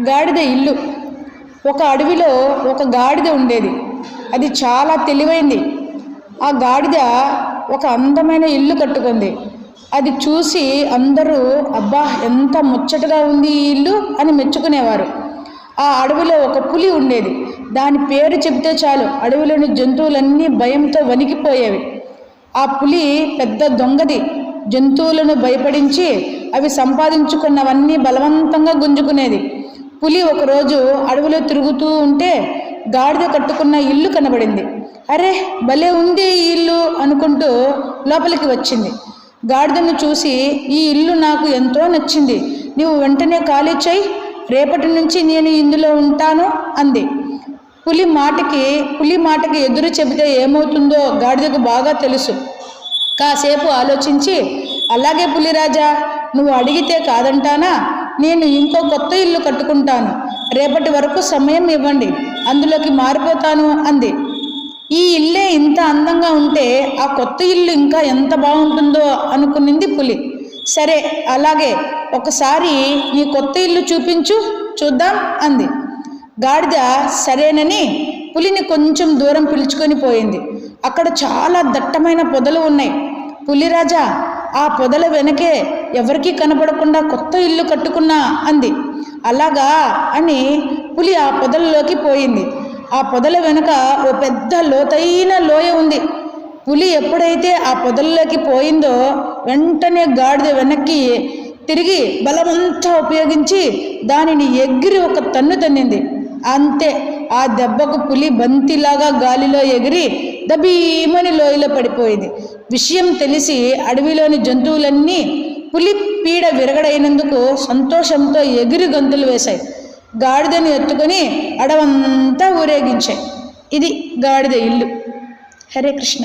గాడిద ఇల్లు. ఒక అడవిలో ఒక గాడిద ఉండేది. అది చాలా తెలివైంది. ఆ గాడిద ఒక అందమైన ఇల్లు కట్టుకుంది. అది చూసి అందరూ అబ్బా ఎంత ముచ్చటగా ఉంది ఈ ఇల్లు అని మెచ్చుకునేవారు. ఆ అడవిలో ఒక పులి ఉండేది. దాని పేరు చెబితే చాలు అడవిలోని జంతువులన్నీ భయంతో వణికిపోయేవి. ఆ పులి పెద్ద దొంగది. జంతువులను భయపడించి అవి సంపాదించుకున్నవన్నీ బలవంతంగా గుంజుకునేది. పులి ఒకరోజు అడవిలో తిరుగుతూ ఉంటే గాడిద కట్టుకున్న ఇల్లు కనబడింది. అరే భలే ఉంది ఈ ఇల్లు అనుకుంటూ లోపలికి వచ్చింది. గాడిదను చూసి ఈ ఇల్లు నాకు ఎంతో నచ్చింది. నీవు వెంటనే ఖాళీ చేయి రేపటి నుంచి నేను ఇందులో ఉంటాను అంది. పులి మాటకి పులి మాటకి ఎదురు చెబితే ఏమవుతుందో గాడిదకు బాగా తెలుసు. కాసేపు ఆలోచించి అలాగే పులిరాజా నువ్వు అడిగితే కాదంటానా? నేను ఇంకో కొత్త ఇల్లు కట్టుకుంటాను. రేపటి వరకు సమయం ఇవ్వండి. అందులోకి మారిపోతాను అంది. ఈ ఇల్లే ఇంత అందంగా ఉంటే ఆ కొత్త ఇల్లు ఇంకా ఎంత బాగుంటుందో అనుకునింది పులి. సరే అలాగే ఒకసారి నీ కొత్త ఇల్లు చూపించు చూద్దాం అంది. గాడిద సరేనని? పులిని కొంచెం దూరం పిలుచుకొని పోయింది. అక్కడ చాలా దట్టమైన పొదలు ఉన్నాయి. పులిరాజా ఆ పొదల వెనకే ఎవరికీ కనపడకుండా కొత్త ఇల్లు కట్టుకున్నా అంది. అలాగా అని పులి ఆ పొదల్లోకి పోయింది. ఆ పొదల వెనుక ఓ పెద్ద లోతైన లోయ ఉంది. పులి ఎప్పుడైతే ఆ పొదల్లోకి పోయిందో వెంటనే గాడిద వెనక్కి తిరిగి బలమంతా ఉపయోగించి దానిని ఎగిరి ఒక తన్ను తన్నింది. అంతే ఆ దెబ్బకు పులి బంతిలాగా గాలిలో ఎగిరి దబీమని లోయలో పడిపోయింది. విషయం తెలిసి అడవిలోని జంతువులన్నీ పులి పీడ విరగడైనందుకు సంతోషంతో ఎగిరి గంతులు వేశాయి. గాడిదను ఎత్తుకొని అడవంతా ఊరేగించాయి. ఇది గాడిద ఇల్లు. హరే కృష్ణ.